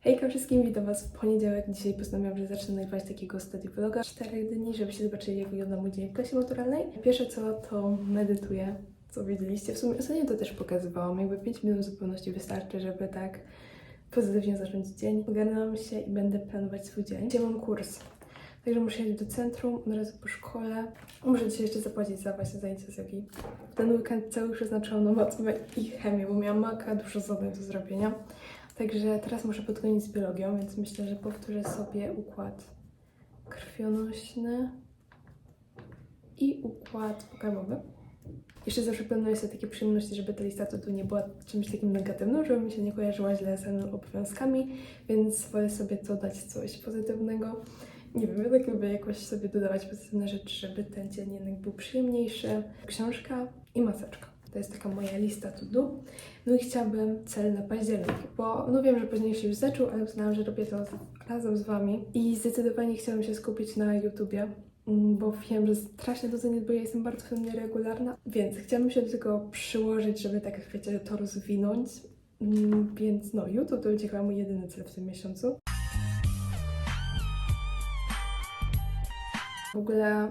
Hejka wszystkim, witam Was w poniedziałek. Dzisiaj postanowiłam, że zacznę nagrywać takiego study vloga 4 dni, żebyście zobaczyli jak wygląda mój dzień w klasie maturalnej. Pierwsze co, to medytuję, co widzieliście. W sumie ostatnio to też pokazywałam, jakby 5 minut w zupełności wystarczy, żeby tak pozytywnie zacząć dzień. Ogarnęłam się i będę planować swój dzień. Dzisiaj mam kurs, także muszę jechać do centrum od razu po szkole. Muszę dzisiaj jeszcze zapłacić za właśnie zajęcia z jogi. W ten weekend cały przeznaczyłam na matmę i chemię, bo miałam maka, dużo zadań do zrobienia. Także teraz muszę podgonić z biologią, więc myślę, że powtórzę sobie układ krwionośny i układ pokarmowy. Jeszcze zawsze planuję sobie takie przyjemności, żeby ta lista tu nie była czymś takim negatywnym, żeby mi się nie kojarzyła źle z obowiązkami, więc wolę sobie dodać coś pozytywnego. Nie wiem, ja tak lubię jakoś sobie dodawać pozytywne rzeczy, żeby ten dzień jednak był przyjemniejszy. Książka i maseczka. To jest taka moja lista to do. No i chciałabym cel na październik, bo no wiem, że później się już zaczął, ale uznałam, że robię to razem z Wami i zdecydowanie chciałam się skupić na YouTubie, mm, bo wiem, że strasznie to zaniedbuję, jestem bardzo tym nieregularna, więc chciałabym się do tego przyłożyć, żeby tak, wiecie, to rozwinąć. Mm, Więc no, YouTube to będzie chyba mój jedyny cel w tym miesiącu. W ogóle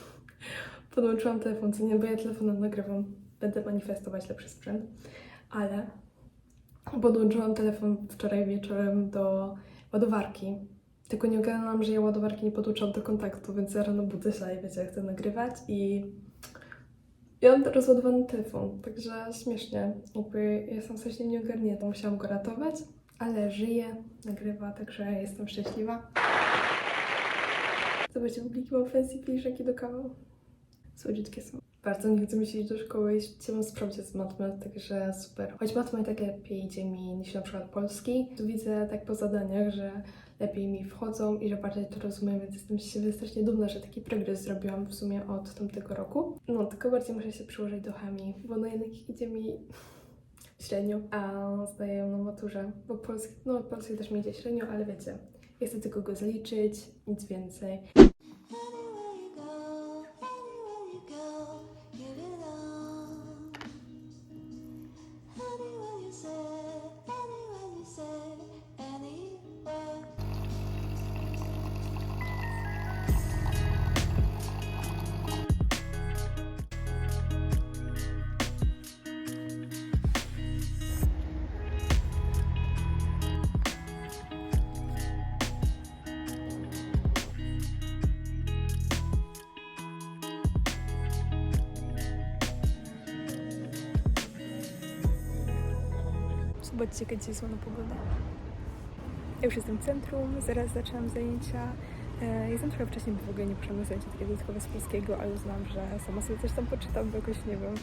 podłączyłam telefon, co nie, bo ja telefonem nagrywam. Będę manifestować lepszy sprzęt, ale podłączyłam telefon wczoraj wieczorem do ładowarki. Tylko nie ogarnęłam, że ja ładowarki nie podłączam do kontaktu, więc ja rano budzę się i wiecie, jak chcę nagrywać i ja mam rozładowany telefon, także śmiesznie. Jakby jestem strasznie nieogarnięta, musiałam go ratować, ale żyje, nagrywa, także jestem szczęśliwa. Zobaczcie, publiki mam fancy do kawy. Słodziutkie są. Bardzo nie chcę się iść do szkoły i chciałam sprawdzić z matmy, także super. Choć matma i tak lepiej idzie mi niż na przykład polski. Tu widzę tak po zadaniach, że lepiej mi wchodzą i że bardziej to rozumiem, więc jestem siebie strasznie dumna, że taki progres zrobiłam w sumie od tamtego roku. No, tylko bardziej muszę się przyłożyć do chemii, bo no jednak idzie mi średnio, a zdaję na maturze, bo polski, no polski też mi idzie średnio, ale wiecie, ja chcę tylko go zaliczyć, nic więcej. Zobaczcie, jaka dzisiaj słona pogoda. Ja już jestem w centrum, zaraz zaczynam zajęcia. E, Jestem trochę wcześniej, bo w ogóle nie poszłam na zajęcia takie dodatkowe z polskiego, ale uznałam, że sama sobie coś tam poczytam, bo jakoś nie wiem,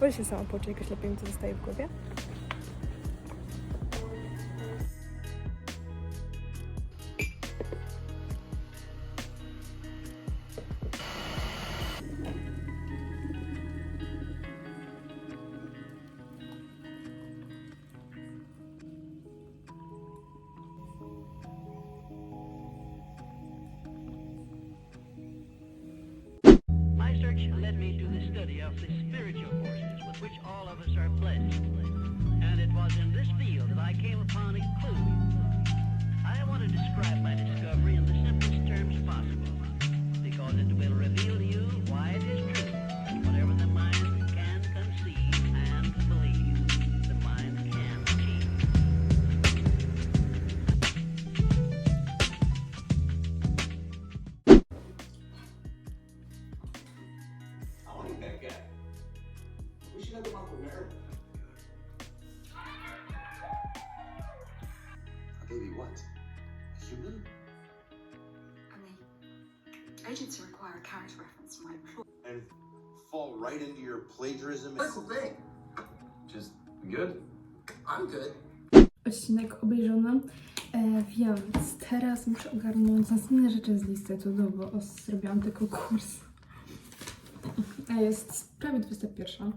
wolę się sama poczuć, jakoś lepiej mi to zostaje w głowie. What? A human? And the agency require a character reference from my employer. And fall right into your plagiarism? That's the thing. Just good? I'm good. Odcinek obejrzony, e, więc teraz muszę ogarnąć następne rzeczy z listy to do, bo os- zrobiłam tylko kurs. A jest prawie 21,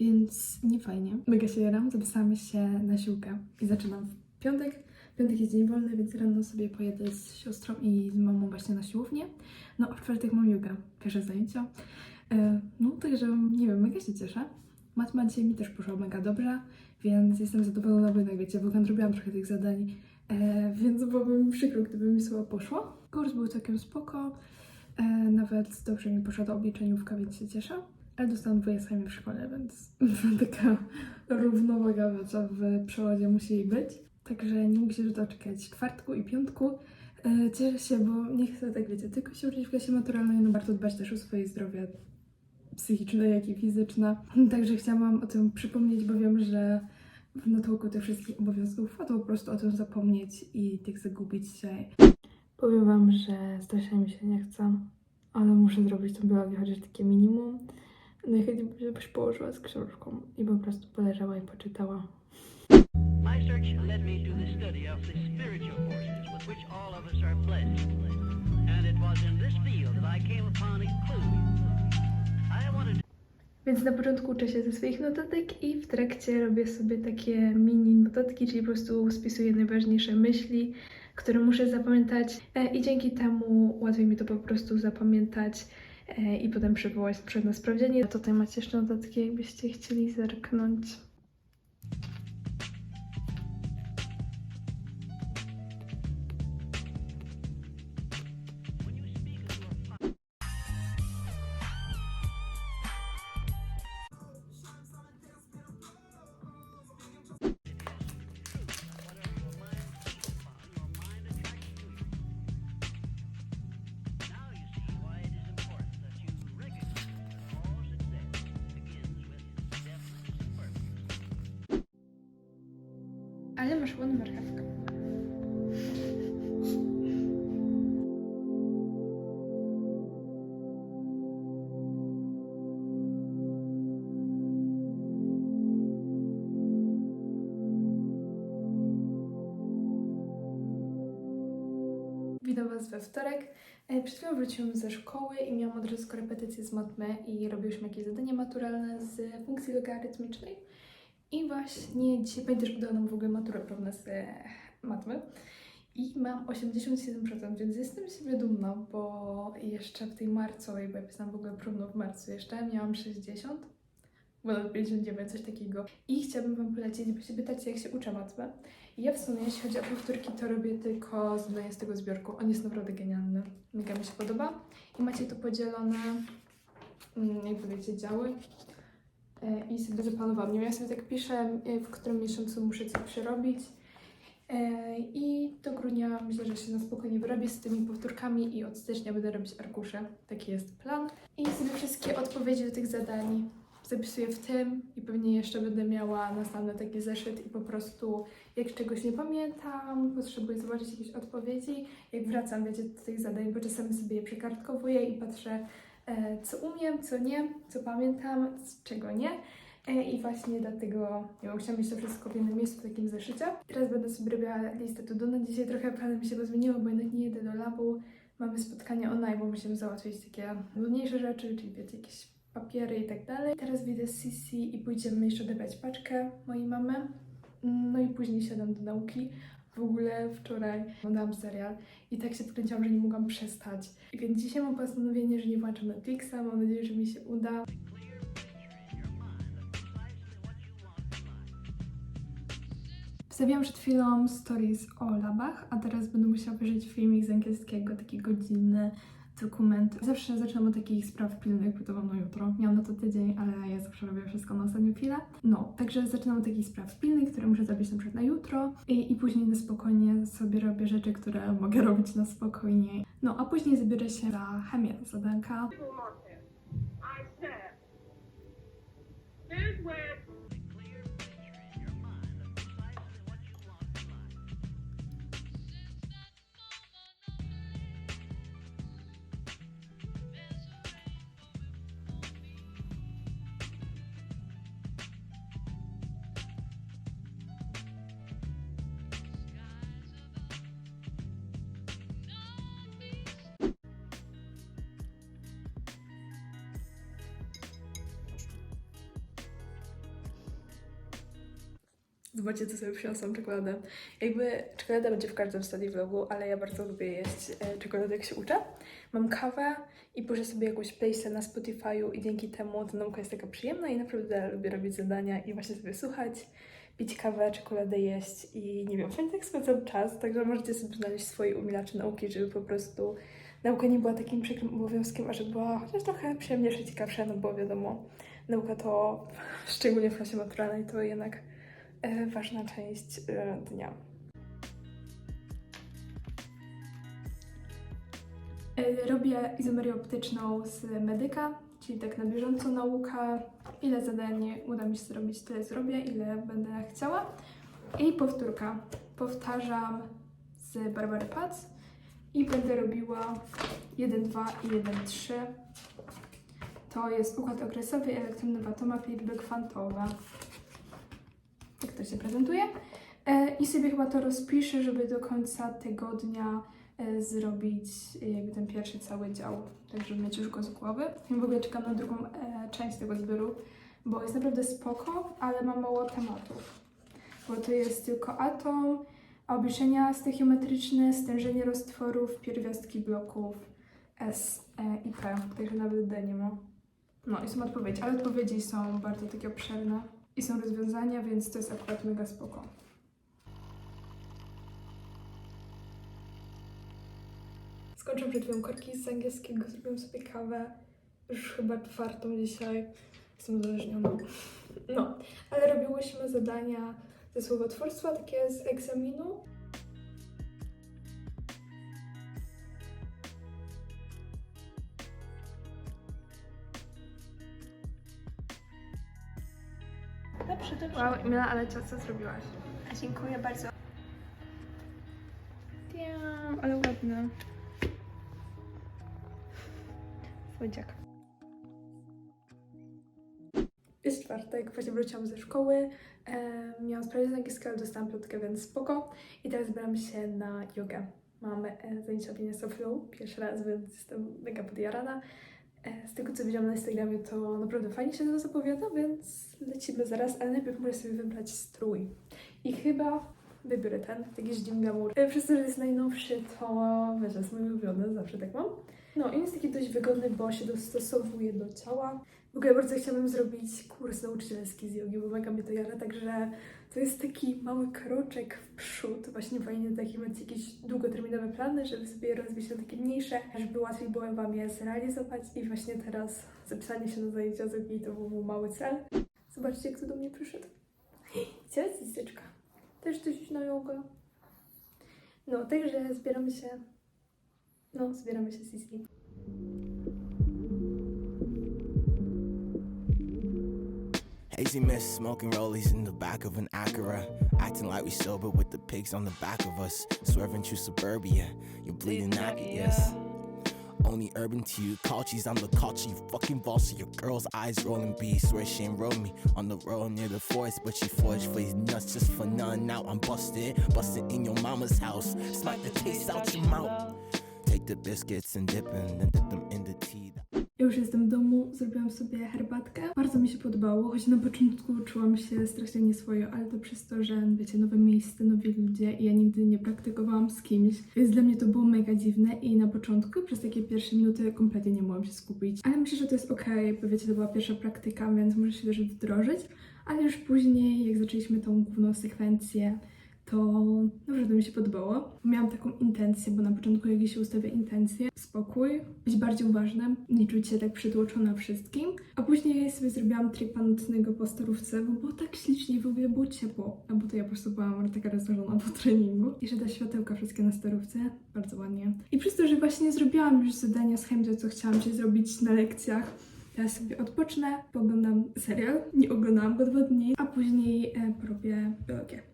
więc nie fajnie. Mega się jaram, zapisałam się na siłkę i zaczynam piątek, piątek jest dzień wolny, więc rano sobie pojedę z siostrą i z mamą właśnie na siłownię. No a w czwartek mam jogę, pierwsze zajęcia. E, No także nie wiem, mega się cieszę. Matma dzisiaj mi też poszła mega dobrze, więc jestem zadowolona, bo jednak wiecie, weekend robiłam trochę tych zadań, e, więc byłoby mi przykro, gdyby mi słabo poszło. Kurs był całkiem spoko, e, nawet dobrze mi poszła do obliczeniówka, więc się cieszę. Ale dostałam dwoje sami w szkole, więc taka równowaga w przełodzie musi być. Także nie mogę się doczekać czwartku i piątku. E, Cieszę się, bo nie chcę, tak wiecie, tylko się uczyć w klasie maturalnej, no warto dbać też o swoje zdrowie psychiczne, jak i fizyczne. Także chciałam o tym przypomnieć, bo wiem, że w natłoku tych wszystkich obowiązków łatwo po prostu o tym zapomnieć i tych zagubić się. Powiem Wam, że strasznie mi się nie chce, ale muszę zrobić tą biologię chociaż takie minimum. Najchętniej bym się położyła z książką i po prostu poleżała i poczytała. My search led me to the study of the spiritual forces with which all of us are blessed. And it was in this field that I came upon a clue. I wanted Więc na początku uczę się ze swoich notatek i w trakcie robię sobie takie mini notatki, czyli po prostu spisuję najważniejsze myśli, które muszę zapamiętać e, i dzięki temu łatwiej mi to po prostu zapamiętać e, i potem przywołać przed na sprawdzianie. Tutaj macie jeszcze notatki, jakbyście chcieli zerknąć. Ładną marchewkę. Witam Was we wtorek. E, Przed chwilą wróciłam ze szkoły i miałam od razu z matmy i robiłyśmy jakieś zadanie maturalne z funkcji logarytmicznej. I właśnie dzisiaj pani też podała nam w ogóle maturę prawną z e, matmy. I mam 87%, więc jestem siebie dumna, bo jeszcze w tej marcowej, bo ja pisałam w ogóle próbną w marcu jeszcze, miałam 60, bo nawet 59, coś takiego. I chciałabym Wam polecić, bo się pytacie, jak się uczę matmę. I ja w sumie, jeśli chodzi o powtórki, to robię tylko z tego zbiorku. On jest naprawdę genialny. Mega mi się podoba. I macie to podzielone, mm, jakby wiecie, działy. E, I sobie zaplanowałam. Nie wiem, ja sobie tak piszę, e, w którym miesiącu muszę co przerobić. E, I do grudnia myślę, że się na spokojnie wyrobię z tymi powtórkami i od stycznia będę robić arkusze. Taki jest plan. I sobie wszystkie odpowiedzi do tych zadań zapisuję w tym i pewnie jeszcze będę miała następny taki zeszyt i po prostu jak czegoś nie pamiętam, potrzebuję zobaczyć jakieś odpowiedzi, jak wracam, wiecie, do tych zadań, bo czasami sobie je przekartkowuję i patrzę, co umiem, co nie, co pamiętam, czego nie. E, I właśnie dlatego wiem, chciałam mieć to wszystko w jednym miejscu, w takim zeszycie. Teraz będę sobie robiła listę to do na dzisiaj. Trochę plany mi się pozmieniło, bo jednak nie jedę do labu. Mamy spotkanie online, bo musimy załatwić takie nudniejsze rzeczy, czyli wiecie, jakieś papiery i tak dalej. Teraz wyjdę z Sisi i pójdziemy jeszcze odebrać paczkę mojej mamy. No i później siadam do nauki. W ogóle wczoraj oglądałam serial i tak się wkręciłam, że nie mogłam przestać. Więc dzisiaj mam postanowienie, że nie włączam Netflixa. Mam nadzieję, że mi się uda. Wstawiłam przed chwilą stories o labach, a teraz będę musiała obejrzeć filmik z angielskiego, taki godzinny dokument. Zawsze zaczynam od takich spraw pilnych, bo to mam na jutro. Miałam na to tydzień, ale ja zawsze robię wszystko na ostatnią chwilę. No, także zaczynam od takich spraw pilnych, które muszę zrobić na przykład na jutro i, i później na spokojnie sobie robię rzeczy, które mogę robić na spokojnie. No, a później zabiorę się za chemię, zadanka. I said, here's where Zobaczcie, co sobie przyniosłam czekoladę. Jakby czekolada będzie w każdym study vlogu, ale ja bardzo lubię jeść e, czekoladę, jak się uczę. Mam kawę i puszczę sobie jakąś playlistę na Spotify'u i dzięki temu ta nauka jest taka przyjemna i naprawdę lubię robić zadania i właśnie sobie słuchać, pić kawę, czekoladę jeść i nie wiem, fajnie tak spędzam czas, także możecie sobie znaleźć swoje umilacze nauki, żeby po prostu nauka nie była takim przykrym obowiązkiem, a żeby była chociaż trochę przyjemniejsza, ciekawsza, no bo wiadomo, nauka to, szczególnie w klasie maturalnej, to jednak ważna część e, dnia. E, Robię izomerię optyczną z medyka, czyli tak na bieżąco nauka. Ile zadań uda mi się zrobić, tyle zrobię, ile będę chciała. I powtórka. Powtarzam z Barbary Pac i będę robiła 1, 2 i 1, 3. To jest układ okresowy, elektrony w atomach, liczby kwantowe. Tak to się prezentuje. E, I sobie chyba to rozpiszę, żeby do końca tygodnia e, zrobić e, jakby ten pierwszy cały dział, tak żeby mieć już go z głowy. I w ogóle czekam na drugą część tego zbioru, bo jest naprawdę spoko, ale ma mało tematów. Bo to jest tylko atom, obliczenia stechiometryczne, stężenie roztworów, pierwiastki bloków S e, i P, także nawet D nie ma. No i są odpowiedzi, ale odpowiedzi są bardzo takie obszerne i są rozwiązania, więc to jest akurat mega spoko. Skończyłam przed chwilą korki z angielskiego, zrobiłam sobie kawę, już chyba czwartą dzisiaj, jestem uzależniona. No, ale robiłyśmy zadania ze słowotwórstwa, takie z egzaminu. Dobrze, dobrze. Wow, Mila, ale co, co zrobiłaś? Dziękuję bardzo. Damn, ale ładne. Słodziak. Jest czwartek, właśnie wróciłam ze szkoły. E, miałam sprawdzian angielskiego, ale dostałam piątkę, więc spoko. I teraz zbieram się na jogę. Mam e, zajęcia of Flow, pierwszy raz, więc jestem mega podjarana. E, z tego, co widziałam na Instagramie, to naprawdę fajnie się to zapowiada, więc lecimy zaraz, ale najpierw muszę sobie wybrać strój. I chyba wybiorę ten, jakiś Jim Glamour. E, Przez to, że jest najnowszy, to wiesz, jest mój ulubiony, zawsze tak mam. No i jest taki dość wygodny, bo się dostosowuje do ciała. W ogóle bardzo chciałabym zrobić kurs nauczycielski z jogi, bo mega mnie to jara, także to jest taki mały kroczek w przód. Właśnie fajnie takie mieć jakieś długoterminowe plany, żeby sobie rozbić na takie mniejsze, żeby łatwiej było Wam je zrealizować. I właśnie teraz zapisanie się na zajęcia z jogi to był mały cel. Zobaczcie, jak to do mnie przyszedł. Gdzie jest listeczka? Też coś na jogę. No, także zbieramy się. No, zbieramy się z Izzy. Hazy miss smoking rollies in the back of an Acura. Acting like we sober with the pigs on the back of us. Swerving through suburbia, you're bleeding naked, yes. Only urban to you, cultures, I'm the culture, you fucking boss. Your girl's eyes rolling B, swear she ain't roll me on the road near the forest, but she forged for these nuts just for none. Now I'm busted, busted in your mama's house. Smack the taste out your mouth. Take the biscuits and dip 'em, then dip them in the tea. Ja już jestem w domu, zrobiłam sobie herbatkę. Bardzo mi się podobało, choć na początku czułam się strasznie nieswojo, ale to przez to, że wiecie, nowe miejsce, nowi ludzie i ja nigdy nie praktykowałam z kimś, więc dla mnie to było mega dziwne i na początku przez takie pierwsze minuty kompletnie nie mogłam się skupić. Ale myślę, że to jest okej, bo wiecie, to była pierwsza praktyka, więc muszę się też wdrożyć. Ale już później, jak zaczęliśmy tą główną sekwencję, to naprawdę mi się podobało. Miałam taką intencję, bo na początku jak się ustawia intencję, spokój, być bardziej uważnym, nie czuć się tak przytłoczona wszystkim. A później sobie zrobiłam tripa nocnego po starówce, bo było tak ślicznie, w ogóle było ciepło. A bo to ja po prostu byłam taka rozłożona po treningu. Jeszcze te światełka wszystkie na starówce, bardzo ładnie. I przez to, że właśnie zrobiłam już zadania z chemii, co chciałam się zrobić na lekcjach, Teraz sobie odpocznę, poglądam serial, nie oglądałam go dwa dni, a później e, porobię biologię.